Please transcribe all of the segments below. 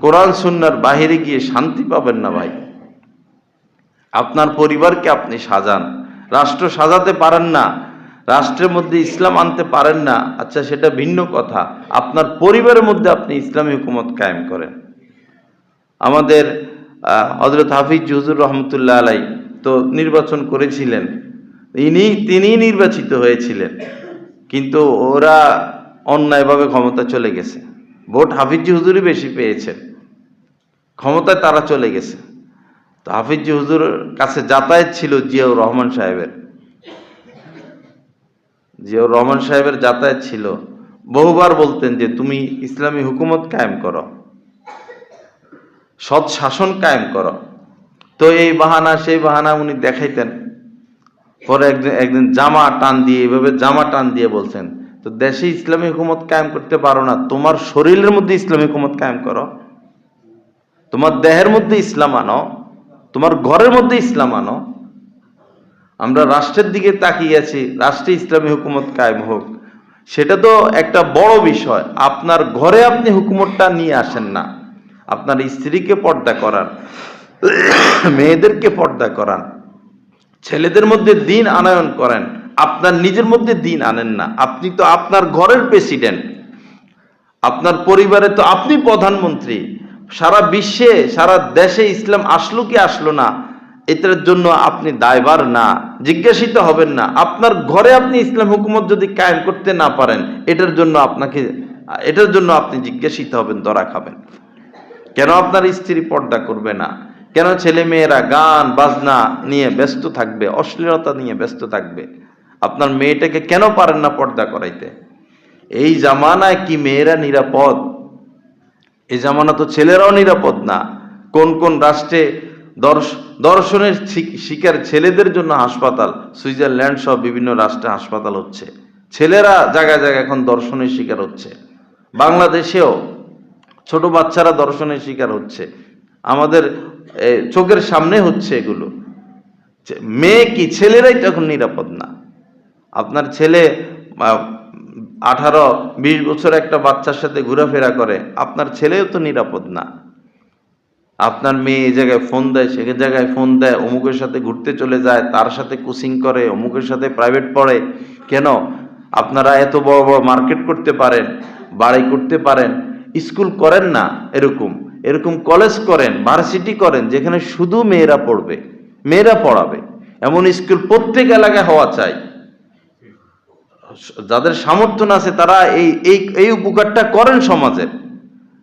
কোরআন সুন্নার বাহিরে গিয়ে শান্তি পাবেন না ভাই। আপনার পরিবারকে আপনি সাজান। রাষ্ট্র সাজাতে পারেন না, রাষ্ট্রের মধ্যে ইসলাম আনতে পারেন না। আচ্ছা সেটা ভিন্ন কথা। আপনার পরিবারের মধ্যে আপনি ইসলামী হুকুমত কায়েম করেন। আমাদের হজরত হাফিজ হুজুর রহমতুল্লাহ আলাই তো নির্বাচন করেছিলেন। ইনি তিনি নির্বাচিত হয়েছিলেন। কিন্তু ওরা অন্যায়ভাবে ক্ষমতা চলে গেছে। ভোট হাফিজ হুজুরই বেশি পেয়েছেন। ক্ষমতায় তারা চলে গেছে। তো হাফিজ হুজুর কাছে যাতায়াত ছিল জিয়াউর রহমান সাহেবের। জিয়াউর রহমান সাহেবের যাতায়াত ছিল। বহুবার বলতেন যে, তুমি ইসলামী হুকুমত কায়েম করো। সৎ শাসন কায়েম করো। তো এই বাহানা, সেই বাহানা উনি দেখাইতেন। পরে একদিন একদিন জামা টান দিয়ে এইভাবে জামা টান দিয়ে বলছেন, তো দেশে ইসলামী হুকুমত কায়েম করতে পারো না, তোমার শরীরের মধ্যে ইসলামী হুকুমত কায়েম করো। তোমার দেহের মধ্যে ইসলাম আনো, তোমার ঘরের মধ্যে ইসলাম আনো, আমরা রাষ্ট্রের দিকে তাকিয়ে আছি, রাষ্ট্রে ইসলামী হুকুমত কায়েম হোক। সেটা তো একটা বড় বিষয়। আপনার ঘরে আপনি হুকুমতটা নিয়ে আসেন না। আপনার স্ত্রীকে পর্দা করান মেয়েদেরকে পর্দা করান ছেলেদের মধ্যে দিন আনয়ন করেন, আপনার নিজের মধ্যে দিন আনেন না। আপনি তো আপনার ঘরের প্রেসিডেন্ট আপনার পরিবারে তো আপনি প্রধানমন্ত্রী। সারা বিশ্বে, সারা দেশে ইসলাম আসলো কি আসলো না, এটার জন্য আপনি দায়বার না। জিজ্ঞাসিত হবেন না। আপনার ঘরে আপনি ইসলাম হুকুমত যদি কায়েম করতে না পারেন, এটার জন্য আপনাকে, এটার জন্য আপনি জিজ্ঞাসিত হবেন, ধরা খাবেন। কেন আপনার স্ত্রী পর্দা করবে না? কেন ছেলে মেয়েরা গান, বাজনা নিয়ে ব্যস্ত থাকবে, অশ্লীলতা নিয়ে ব্যস্ত থাকবে? আপনার মেয়েটাকে কেন পারেন না পর্দা করাইতে? এই জামানায় কি মেয়েরা নিরাপদ? এই জামানা তো ছেলেরাও নিরাপদ না। কোন কোন রাষ্ট্রে দর্শ, দর্শনের শিক- শিকার ছেলেদের জন্য হাসপাতাল, সুইজারল্যান্ড সহ বিভিন্ন রাষ্ট্রে হাসপাতাল হচ্ছে। ছেলেরা জায়গায় জায়গায় এখন দর্শনের শিকার হচ্ছে। বাংলাদেশেও ছোট বাচ্চারা দর্শনের শিকার হচ্ছে। আমাদের চোখের সামনে হচ্ছে এগুলো। মেয়ে কি? ছেলেরাই তখন নিরাপদ না। আপনার ছেলে আঠারো, বিশ বছর একটা বাচ্চার সাথে ঘোরাফেরা করে, আপনার ছেলেও তো নিরাপদ না। আপনার মেয়ে এই জায়গায় ফোন দেয়, সে জায়গায় ফোন দেয়, অমুকের সাথে ঘুরতে চলে যায়, তার সাথে কোচিং করে, অমুকের সাথে প্রাইভেট পড়ে। কেন? আপনারা এত বড় বড় মার্কেট করতে পারেন, বাড়ি করতে পারেন স্কুল করেন না এরকম। এরকম কলেজ করেন ভার্সিটি করেন, যেখানে শুধু মেয়েরা পড়বে, মেয়েরা পড়াবে। এমন স্কুল প্রত্যেক এলাকায় হওয়া চাই। যাদের সামর্থ্য আছে, তারা এই এই এই উপকারটা করেন সমাজের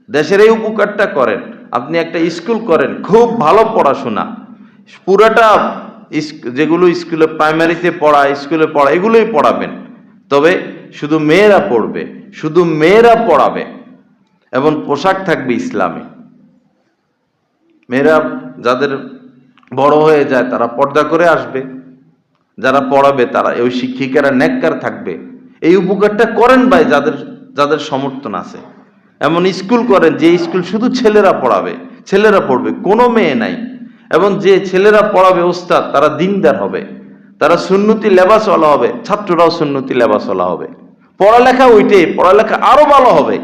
দেশের এই উপকারটা করেন। আপনি একটা স্কুল করেন, খুব ভালো পড়াশোনা। পুরাটা যেগুলো স্কুলে, প্রাইমারিতে পড়া, স্কুলে পড়া, এগুলোই পড়াবেন। তবে শুধু মেয়েরা পড়বে, শুধু মেয়েরা পড়াবে, এবং পোশাক থাকবে ইসলামে। মেয়েরা যাদের বড় হয়ে যায়, তারা পর্দা করে আসবে। যারা পড়াবে তারা ওই শিক্ষিকারা নেককার থাকবে। এই উপকারটা করেন ভাই যাদের যাদের সমর্থন আছে। এমন স্কুল করেন যে স্কুল শুধু ছেলেরা পড়াবে, ছেলেরা পড়বে, কোনো মেয়ে নাই। এবং যে ছেলেরা পড়াবে ওস্তাদ, তারা দিনদার হবে। তারা সুন্নতি লেবাসওয়ালা হবে, ছাত্ররাও সুন্নতি লেবাসওয়ালা হবে। পড়ালেখা ওইটাই, পড়ালেখা আরও ভালো হবে।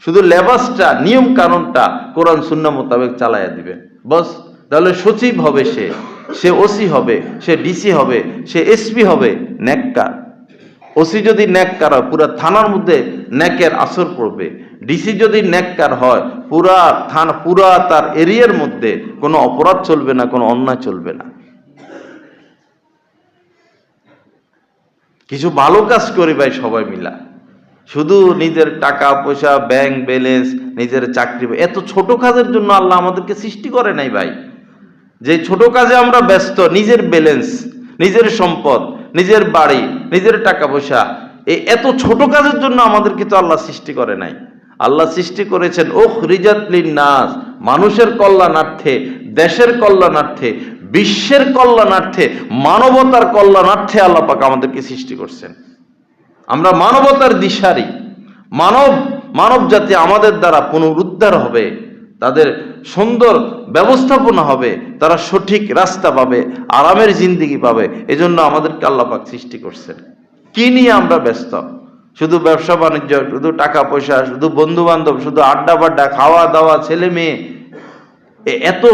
শুধু লেবাসটা নিয়ম কানুনটা কোরআন শূন্য মোতাবেক চালাইয়া দিবে বস, তাহলে সচিব হবে সে। সে ওসি হবে, সে ডিসি হবে, সে এসপি হবে নেককার ওসি যদি নেককার হয়, পুরা থানার মধ্যে নেকের আসর পড়বে। ডিসি যদি নেককার হয়, পুরা থানা, পুরা তার এরিয়ার মধ্যে কোনো অপরাধ চলবে না, কোনো অন্যায় চলবে না। কিছু ভালো কাজ করি ভাই সবাই মিলা। শুধু নিজের টাকা, পয়সা ব্যাংক ব্যালেন্স নিজের চাকরি, এত ছোট কাজের জন্য আল্লাহ আমাদেরকে সৃষ্টি করে নাই ভাই। যে ছোট কাজে আমরা ব্যস্ত, নিজের ব্যালেন্স নিজের সম্পদ, নিজের বাড়ি, নিজের টাকা পয়সা এই এত ছোট কাজের জন্য আমাদেরকে তো আল্লাহ সৃষ্টি করে নাই। আল্লাহ সৃষ্টি করেছেন ওহ রিজাতলিন নাস মানুষের কল্যাণার্থে, দেশের কল্যাণার্থে, বিশ্বের কল্যাণার্থে, মানবতার কল্যাণার্থে আল্লাহ পাক আমাদেরকে সৃষ্টি করছেন। আমরা মানবতার দিশারি, মানব মানব জাতি আমাদের দ্বারা পুনরুদ্ধার হবে। তাদের সুন্দর ব্যবস্থাপনা হবে, তারা সঠিক রাস্তা পাবে, আরামের জিন্দিগি পাবে। এজন্য আমাদেরকে আল্লাপাক সৃষ্টি করছেন। কি নিয়ে আমরা ব্যস্ত? শুধু ব্যবসা বাণিজ্য, শুধু টাকা পয়সা, শুধু বন্ধু বান্ধব শুধু আড্ডা বাড্ডা, খাওয়া দাওয়া, ছেলে মেয়ে এত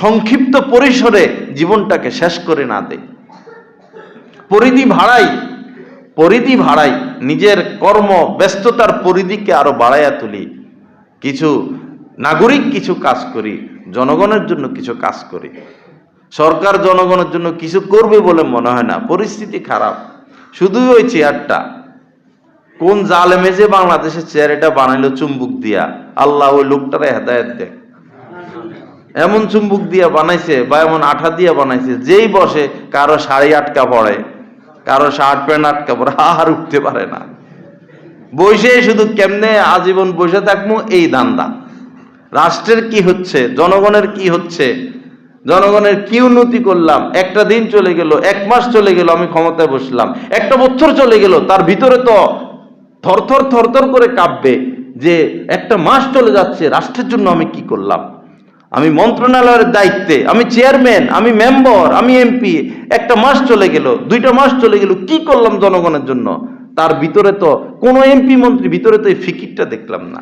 সংক্ষিপ্ত পরিসরে জীবনটাকে শেষ করে না দেয় পরিধি ভাড়াই পরিধি ভাড়াই, নিজের কর্ম ব্যস্ততার পরিধিকে আরও বাড়াইয়া তুলি। কিছু নাগরিক কিছু কাজ করি, জনগণের জন্য কিছু কাজ করি। সরকার জনগণের জন্য কিছু করবে বলে মনে হয় না, পরিস্থিতি খারাপ। শুধুই ওই চেয়ারটা। কোন জালেমে যে বাংলাদেশের চেয়ার এটা বানাইলো চুম্বুক দিয়া, আল্লাহ ওই লোকটারে হেদায়ত দেয়। এমন চুম্বুক দিয়া বানাইছে বা এমন আঠা দিয়া বানাইছে, যেই বসে কারও শাড়ি আটকা পড়ে, কারও শার্ট প্যান্ট আটকা পড়ে, আর উঠতে পারে না। বসে শুধু কেমনে আজীবন বসে থাকব, এই দান্দা। রাষ্ট্রের কি হচ্ছে? জনগণের কি হচ্ছে? জনগণের কি উন্নতি করলাম? একটা দিন চলে গেল, এক মাস চলে গেল, আমি ক্ষমতায় বসলাম। একটা বছর চলে গেল, তার ভিতরে তো থরথর থরথর করে কাঁপবে যে একটা মাস চলে যাচ্ছে, রাষ্ট্রের জন্য আমি কি করলাম? আমি মন্ত্রণালয়ের দায়িত্বে, আমি চেয়ারম্যান, আমি মেম্বার, আমি এমপি, একটা মাস চলে গেল, দুইটা মাস চলে গেল, কি করলাম জনগণের জন্য? তার ভিতরে তো কোনো এমপি মন্ত্রী, ভিতরে তো এই ফিকিরটা দেখলাম না।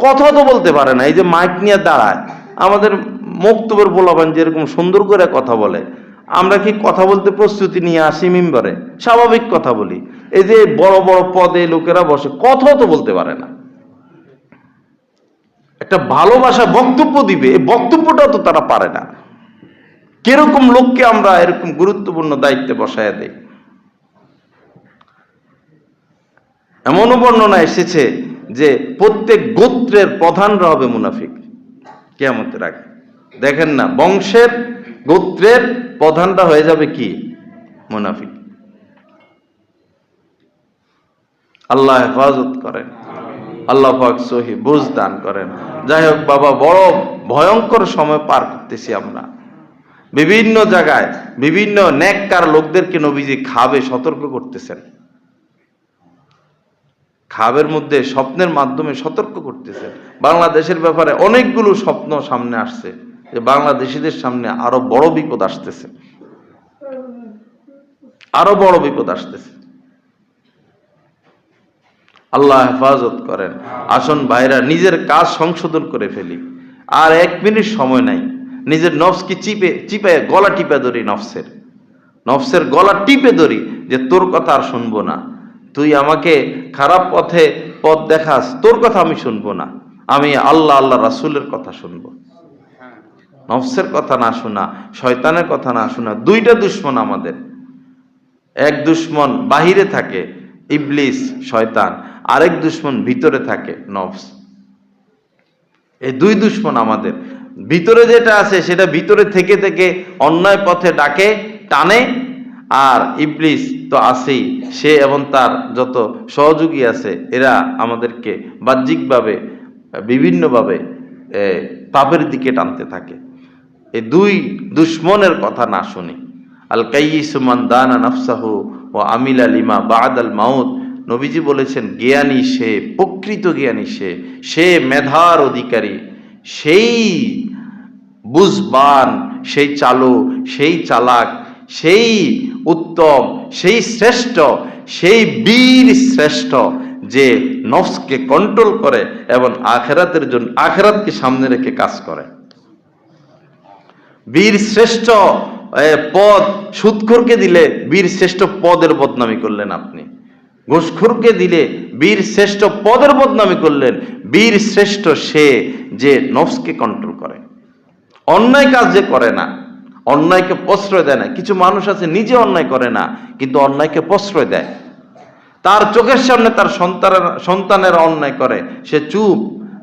কথা তো বলতে পারে না, এই যে মাইক নিয়ে দাঁড়ায়। আমাদের বক্তব্যের বলাবেন যেরকম সুন্দর করে কথা বলে, আমরা কি কথা বলতে প্রস্তুতি নিয়ে আসি মিম্বরে? স্বাভাবিক কথা বলি। এই যে বড় বড় পদে লোকেরা বসে, কথাও তো বলতে পারে না। একটা ভালোবাসা বক্তব্য দিবে, এই বক্তব্যটাও তো তারা পারে না। কীরকম লোককে আমরা এরকম গুরুত্বপূর্ণ দায়িত্বে বসায় দেই? এমনও বর্ণনা এসেছে যে প্রত্যেক গোত্রের প্রধানরা হবে মুনাফিক। কেমতের আগে। দেখেন না, বংশের গোত্রের প্রধানটা হয়ে যাবে কি? মুনাফিক। আল্লাহ হেফাজত করেন। আল্লাহ সহি বুঝ দান করেন। যাই হোক বাবা, বড় ভয়ঙ্কর সময় পার করতেছি আমরা। বিভিন্ন জায়গায় বিভিন্ন নেককার লোকদেরকে নবীজি খাবে সতর্ক করতেছেন। খাবের মধ্যে স্বপ্নের মাধ্যমে সতর্ক করতেছেন। বাংলাদেশের ব্যাপারে অনেকগুলো স্বপ্ন সামনে আসছে যে বাংলাদেশিদের সামনে আরও বড় বিপদ আসতেছে। আরও বড় বিপদ আসতেছে। আল্লাহ হেফাজত করেন। আসন ভাইরা, নিজের কাজ সংশোধন করে ফেলি। আর এক মিনিট সময় নাই। নিজের নফসকে চিপে চিপে গলা টিপে ধরি নফসের। নফসের গলা টিপে ধরি যে তোর কথা আর শুনব না। তুই আমাকে খারাপ পথে পথ দেখাস, তোর কথা আমি শুনব না। আমি আল্লাহ আল্লাহ রাসূলের কথা শুনব। নফসের কথা না শোনা, শয়তানের কথা না শোনা, দুইটা দুশ্মন আমাদের। এক দুশ্মন বাহিরে থাকে, ইবলিস, শয়তান। আরেক দুশ্মন ভিতরে থাকে, নফস। এই দুই দুশ্মন আমাদের। ভিতরে যেটা আছে, সেটা ভিতরে থেকে থেকে অন্যায় পথে ডাকে, টানে আর ইবলিস তো আছেই। সে এবং তার যত সহযোগী আছে, এরা আমাদেরকে বাহ্যিকভাবে, বিভিন্নভাবে পাপের দিকে টানতে থাকে। এই দুই দুশ্মনের কথা না শুনি। আল কাইসুমান দানা নফসাহু ও আমিল আলিমা বাদ আল মাউদ নবীজি বলেছেন, জ্ঞানী সে, প্রকৃত জ্ঞানী সে সে মেধার অধিকারী। সেই বুঝবান, সেই চালু, সেই চালাক সেই উত্তম, সেই শ্রেষ্ঠ, সেই বীর শ্রেষ্ঠ যে নফসকে কন্ট্রোল করে এবং আখেরাতের জন্য, আখেরাতকে সামনে রেখে কাজ করে। বীর শ্রেষ্ঠ পদ সুৎখোরকে দিলে বীর শ্রেষ্ঠ পদের বদনামি করলেন আপনি। ঘুষখোরকে দিলে বীর শ্রেষ্ঠ পদের বদনামি করলেন। বীর শ্রেষ্ঠ সে যে নফসকে কন্ট্রোল করে। অন্যায় কাজ যে করে না অন্যায়কে প্রশ্রয় দেয় না। কিছু মানুষ আছে, নিজে অন্যায় করে না, কিন্তু অন্যায়কে প্রশ্রয় দেয়। তার চোখের সামনে তার সন্তানের, সন্তানেরা অন্যায় করে, সে চুপ।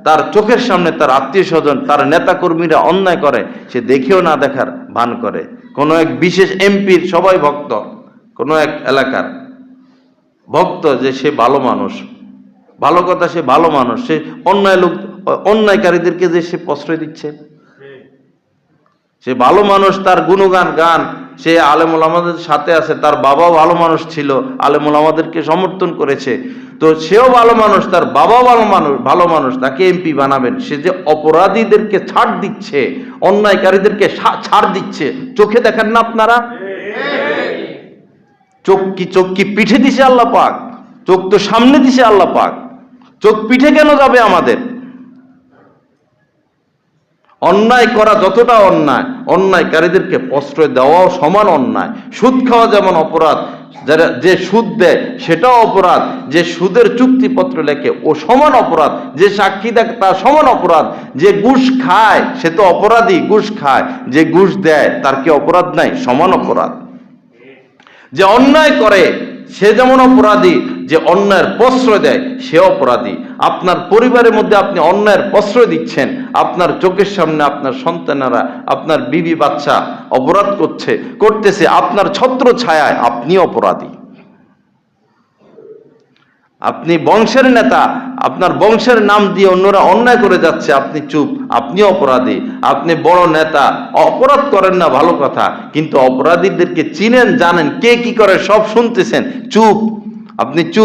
তার চোখের সামনে তার আত্মীয় স্বজন তার নেতা কর্মীরা অন্যায় করে, সে দেখেও না দেখার ভান করে। কোনো এক বিশেষ এমপির সবাই ভক্ত, কোনো এক এলাকার ভক্ত যে সে ভালো মানুষ। ভালো কথা, সে ভালো মানুষ। সে অন্যায় লোক, অন্যায়কারীদেরকে যে সে প্রশ্রয় দিচ্ছে। সে ভালো মানুষ, তার গুণগান, গান, সে আলেমুল আমাদের সাথে আছে, তার বাবাও ভালো মানুষ ছিল, আলেমুল আমাদেরকে সমর্থন করেছে। তো সেও ভালো মানুষ, তার বাবাও ভালো মানুষ ভালো মানুষ, তাকে এমপি বানাবেন। সে যে অপরাধীদেরকে ছাড় দিচ্ছে, অন্যায়কারীদেরকে ছাড় দিচ্ছে, চোখে দেখেন না আপনারা? চোখ কি চোখ কি পিঠে দিছে আল্লাহ পাক? চোখ তো সামনে দিছে আল্লাহ পাক। চোখ পিঠে কেন যাবে আমাদের? অন্যায় করা যতটা অন্যায়, অন্যায়কারীদেরকে প্রশ্রয় দেওয়াও সমান অন্যায়। সুদ খাওয়া যেমন অপরাধ, যারা যে সুদ দেয় সেটাও অপরাধ, যে সুদের চুক্তিপত্র লেখে ও সমান অপরাধ, যে সাক্ষী দেয় তার সমান অপরাধ, যে ঘুষ খায় সে তো অপরাধী, ঘুষ খায়, যে ঘুষ দেয় তার কি অপরাধ নাই? সমান অপরাধ। যে অন্যায় করে সে যেমন অপরাধী যে অন্যায়ের প্রশ্রয় দেয়, সে অপরাধী। আপনার পরিবারের মধ্যে আপনি অন্যায়ের প্রশ্রয় দিচ্ছেন, আপনার চোখের সামনে আপনার সন্তানেরা, আপনার বিবি বাচ্চা অপরাধ করছে, করতেছে, আপনার ছত্র ছায়ায় আপনি অপরাধী। আপনি বংশের নেতা, আপনার বংশের নাম দিয়ে অন্যরা অন্যায় করে যাচ্ছে, আপনি চুপ, আপনি অপরাধী। আপনি বড় নেতা, অপরাধ করেন না, ভালো কথা। কিন্তু অপরাধীদেরকে চিনেন, জানেন, কে কি করে সব শুনতেছেন, চুপ আপনি চুপ